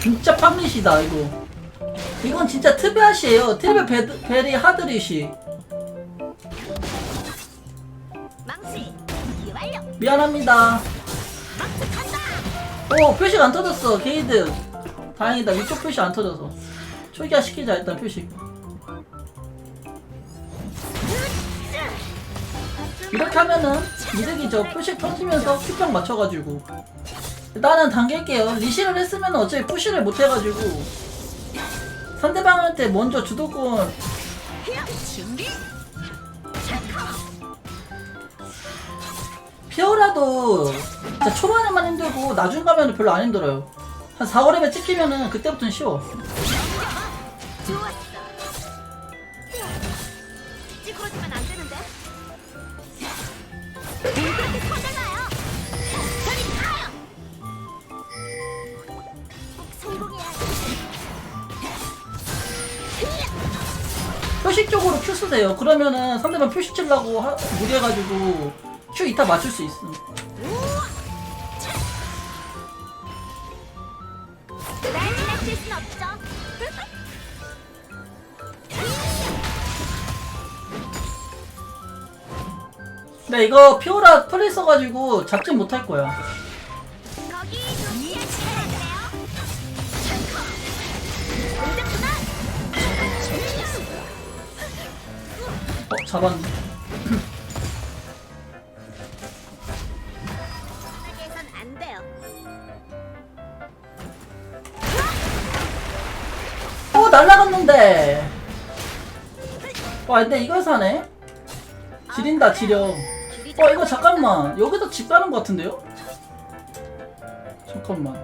진짜 팜릿이다 이거. 이건 진짜 트비앗이에요. 트리베 베, 베리 완료. 미안합니다. 오 표식 안 터졌어 게이드. 다행이다. 위쪽 표시 안 터져서. 초기화 시키자 일단 표식 이렇게 하면은 이득이죠 표식 터지면서 큐평 맞춰가지고. 일단은 당길게요. 리시를 했으면 어차피 푸시를 못 해가지고. 상대방한테 먼저 주도권. 피어라도 진짜 초반에만 힘들고 나중 가면 별로 안 힘들어요. 한 4, 5렙에 찍히면은 그때부터는 쉬워 표식 쪽으로 큐 쓰세요. 그러면은 상대방 치려고 하, 무리해가지고 큐 이타 맞출 수 있음. 날 없죠 근데 이거 피오라 털이 써가지고 잡진 못할 거야. 거기 잡았네. 편하게선 안 돼요 어, 날라갔는데. 와, 근데 이걸 사네? 지린다, 지려. 줄이 어, 이거 잠깐만. 여기서 집 가는 것 같은데요? 잠깐만.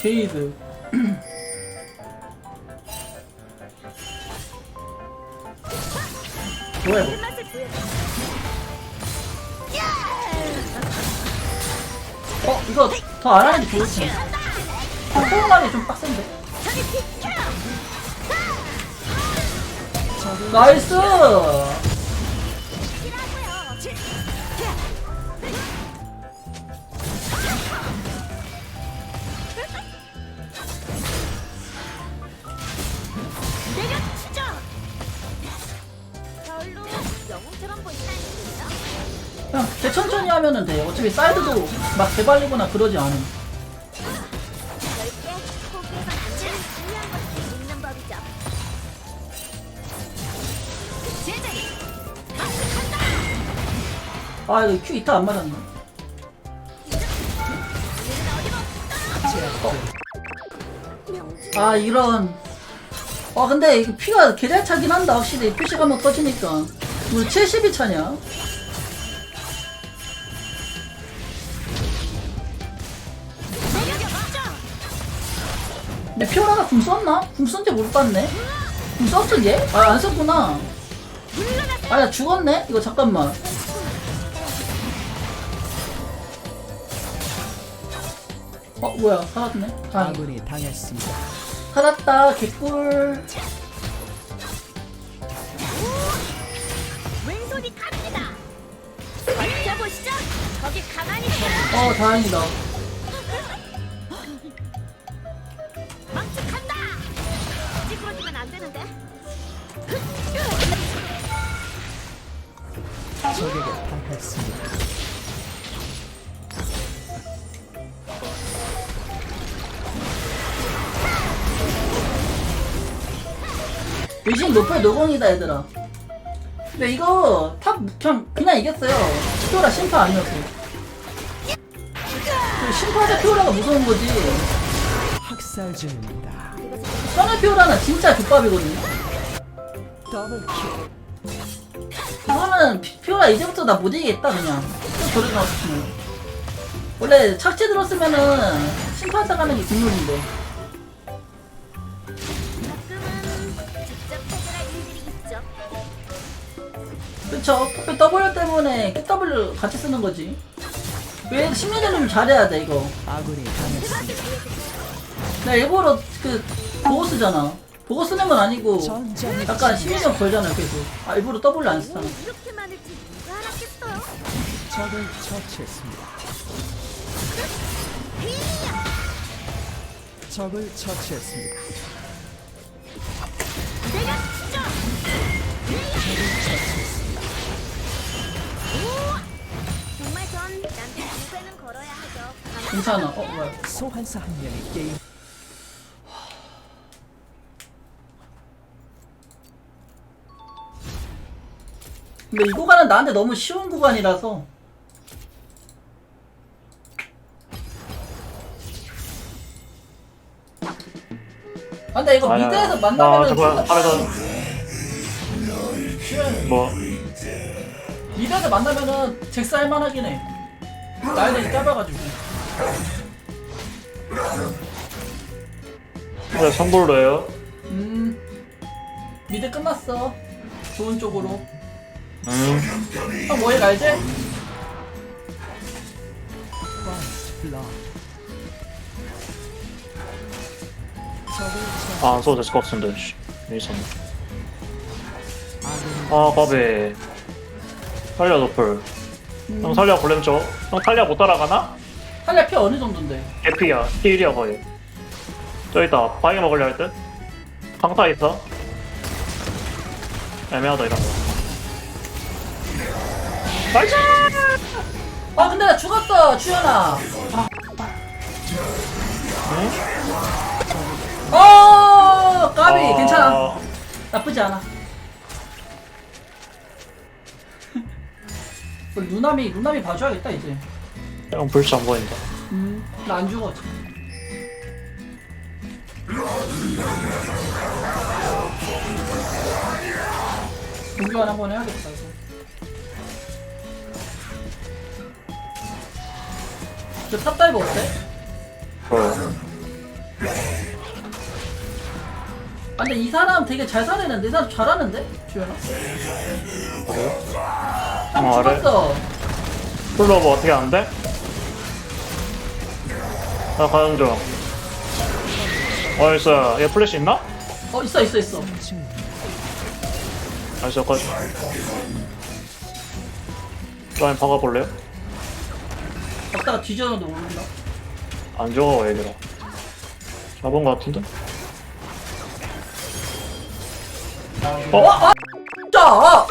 게이드. 뭐야, 보여줘 어, 이거 더 안 하는 게 텐데. 호응하기 좀 빡센데. 나이스! 그냥 대천천히 하면은 돼. 어차피 사이드도 막 개발리거나 그러지 않음. 아, 이거 큐 이타 안 맞았네. 아, 이런. 아, 근데 이거 피가 개잘 차긴 한다, 확실히. 표시가 한번 터지니까. 뭐 70이 차냐? 내려치죠 근데 피오라가 궁 썼나? 궁 쓴지 못 봤네? 궁 썼을 얘? 아, 안 썼구나. 아, 나 죽었네? 이거 잠깐만. 어, 뭐야. 살았네. 다행이다. 아군이 당했습니다. 살았다. 개꿀. 어 어, 다행이다. 망치 간다! 찌그러지면 안 되는데? 적에게 당했습니다. 의심 높을 노공이다 얘들아. 근데 이거 탑 그냥 그냥 이겼어요. 피오라 심파 아니었어 그 심파자 피오라가 무서운 거지. 학살 중입니다. 선의 피오라는 진짜 족밥이거든요. 더블킬. 이거는 피, 피오라 이제부터 나 못 이기겠다 그냥. 또 저리 가고 싶으면 원래 착지 들었으면은 심파자 가는 게 국룰인데. 가끔은 직접 해결할 일들이 있죠 그쵸? 포페 W 때문에 QW 같이 쓰는 거지 왜 심리전을 좀 잘해야 돼 이거. 나 일부러 그 보호 쓰잖아 보고 쓰는 건 아니고 약간 시민력 걸잖아요 계속 아 일부러 W 안 쓰잖아 오, 이렇게 많을지 누가 알았겠어요? 적을 처치했습니다. 적을 처치했습니다. 괜찮아. 어 뭐야. 소환사 한 명이 게임. 근데 이 구간은 나한테 너무 쉬운 구간이라서. 아 근데 이거 아니야. 미드에서 아 만나면은 잠깐 진짜 하면서 뭐? 미드에서 만나면은 잭스 할만하긴 해. 나이들이 짧아가지고 왜 선불로 해요? 음. 미드 끝났어. 좋은 쪽으로. 음 형 뭐해 처치 아, 안 써도 됐을 것 같은데 씨. 아군이 아 까비. 탈리아 노플 형 탈리아 볼렘 줘? 형 탈리아 못 따라가나? 탈리아 피 어느 정도인데? 개피야. 힐이야 거의. 저 있다 바위 먹으려 할 듯? 강타 있어 애매하다 이런 거. 나이스! 아 근데 나 죽었어 주연아. 아. 어 까비. 아, 괜찮아. 나쁘지 않아. 우리 누나미 누나미 봐줘야겠다 이제 형 불치 안 보인다 음 나 안 죽어. 공교환 한번 해야겠다 이거 저 탑다이브 어때? 어. 아 근데 이 사람 되게 잘 살리는데 이 사람 잘하는데? 주연아? 형 어. 죽었어 플로버 어떻게 안 돼? 나 가는 중 어딨어얘 플래시 있나? 어 있어 있어 있어 층 나이스 여기까지 라인 박아볼래요? 갔다가 뒤져도 모른다 안 죽어 얘들아 잡은 거 같은데? 어? 아 진짜 아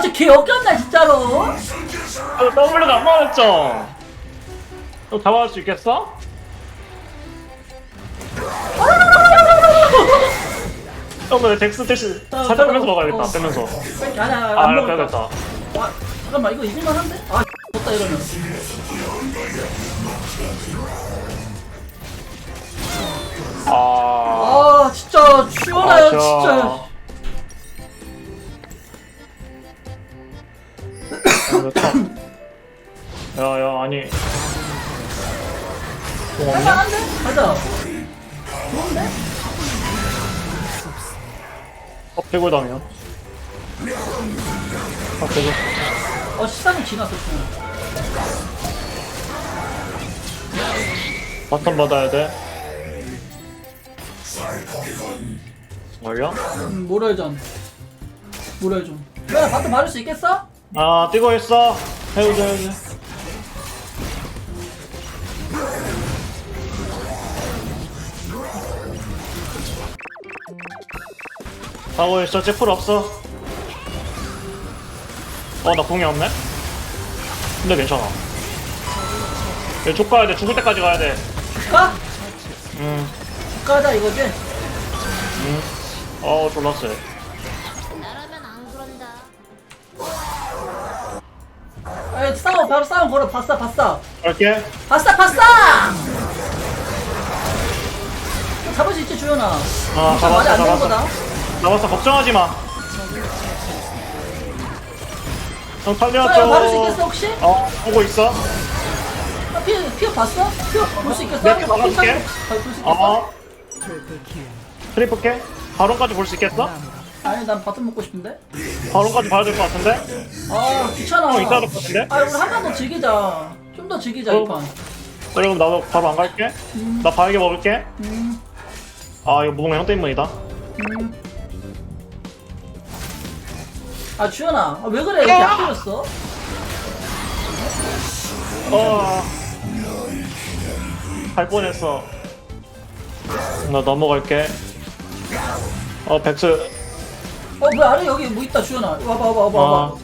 진짜 개 역겹네 진짜로 아, W가 안 맞았죠? 너 잡아갈 수 있겠어? 형, 너 덱스 대신 사장하면서 먹어야겠다, 어. 빼면서. 아니 아니 아, 안 이렇게 먹었다 해야겠다. 아 잠깐만 이거 이길만 한데? 아 못다 이러면 아, 아 진짜 주연아요 저- 진짜 참. 야, 야, 아니. 할만한데? 가자 좋은데? 어, pe굴당이야. 아, pe굴. 어 시간이 지났어 주연아 바텀 받아야 돼. 멀려? 음 모랄전 모랄전 주연아 바트 맞을 수 있겠어? 아, 뛰고 있어. 해우자, 해우자. 하고 있어. 제풀 없어. 어, 나 공이 없네? 근데 괜찮아. 얘쭉 가야 돼. 죽을 때까지 가야 돼. 가? 음, 가자 이거지? 음. 어, 졸랐어. 나라면 안 그런다. 아이 싸워 바로 싸움 걸어 봤어 봤어 갈게. 봤어 봤어 잡을 수 있지 주연아 아, 잡았어, 안 되는 잡았어. 거다 잡았어. 걱정하지 마. 형 주연아 받을 수 쪽. 있겠어 혹시? 어, 보고 있어. 아, 피어 피어 봤어? 피어 볼 수 있겠어? 내가 막아줄게. 볼수 있겠어? 어, 트리플 캐? 바론까지 볼 수 있겠어? 아니 난 바텀 먹고 싶은데 바론까지 봐야 될 것 같은데? 아 귀찮아 형 이따 될것 같은데? 아 우리 한번더 즐기자 좀 더 즐기자 어. 이 판 그럼 나도 바로 안 갈게. 나 바르게 먹을게. 음. 아 이거 무궁화 형 때문이다 음. 아 주연아 아, 왜 그래 이렇게 안 때렸어? 어. 할 뻔했어. 나 넘어갈게. 어, 백스. 어 뭐야 아래 여기 뭐 있다 주연아 와봐 와봐 와봐 아, 와봐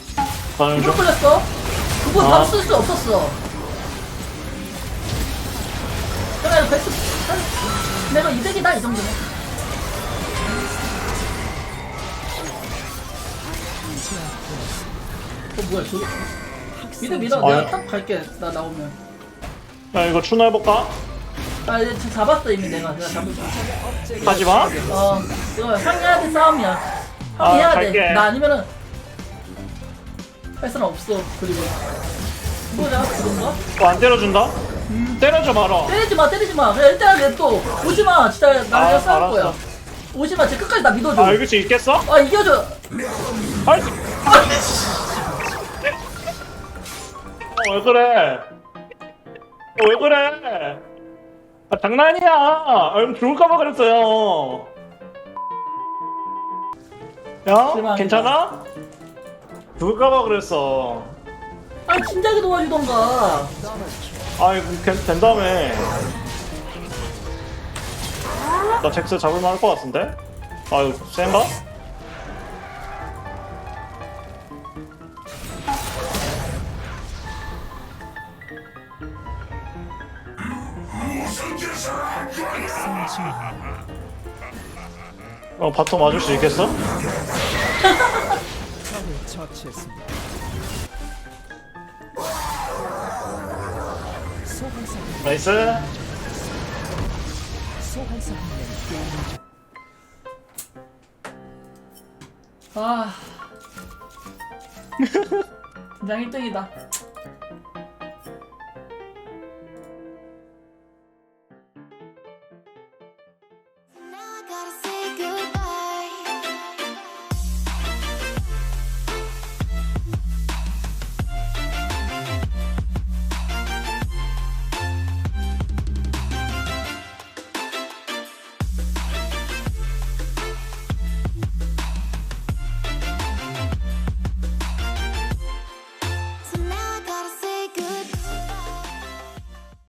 가는 이거 중. 걸렸어? 그거 아. 바로 쓸 수 없었어 그래 백스 내가 이득이다 이 정도면 어 뭐야 저기 믿어 믿어 아, 내가 야. 탑 갈게 나 나오면 야, 이거 추노 해볼까? 아 이제 저 잡았어 이미 내가 내가 잡을게 하지 마. 어 이거 형이 해야 돼 싸움이야 형이 아, 해야 갈게. 돼나 아니면은 할 수는 없어 그리고 뭐야 그런가? 어, 안 때려준다? 때려줘 말아. 때리지 마 때리지 마 그냥 일단 내또 오지 마 진짜 나 아, 내가 싸울 알았어. 거야 오지 마 진짜 끝까지 나 믿어줘 아, 이길 수 있겠어? 아 이겨줘 할 수. 어, 왜 그래? 어, 왜 그래? 아, 장난이야. 아, 형 죽을까봐 그랬어요. 야, 실망이다. 괜찮아? 죽을까봐 그랬어. 아 진작에 도와주던가 아이, 괜- 된다며. 나 잭스 잡을만 할 것 같은데? 아유, 센가? 어, 바텀 맞을 수 있겠어? 나이스. 소환사. 그냥 1등이다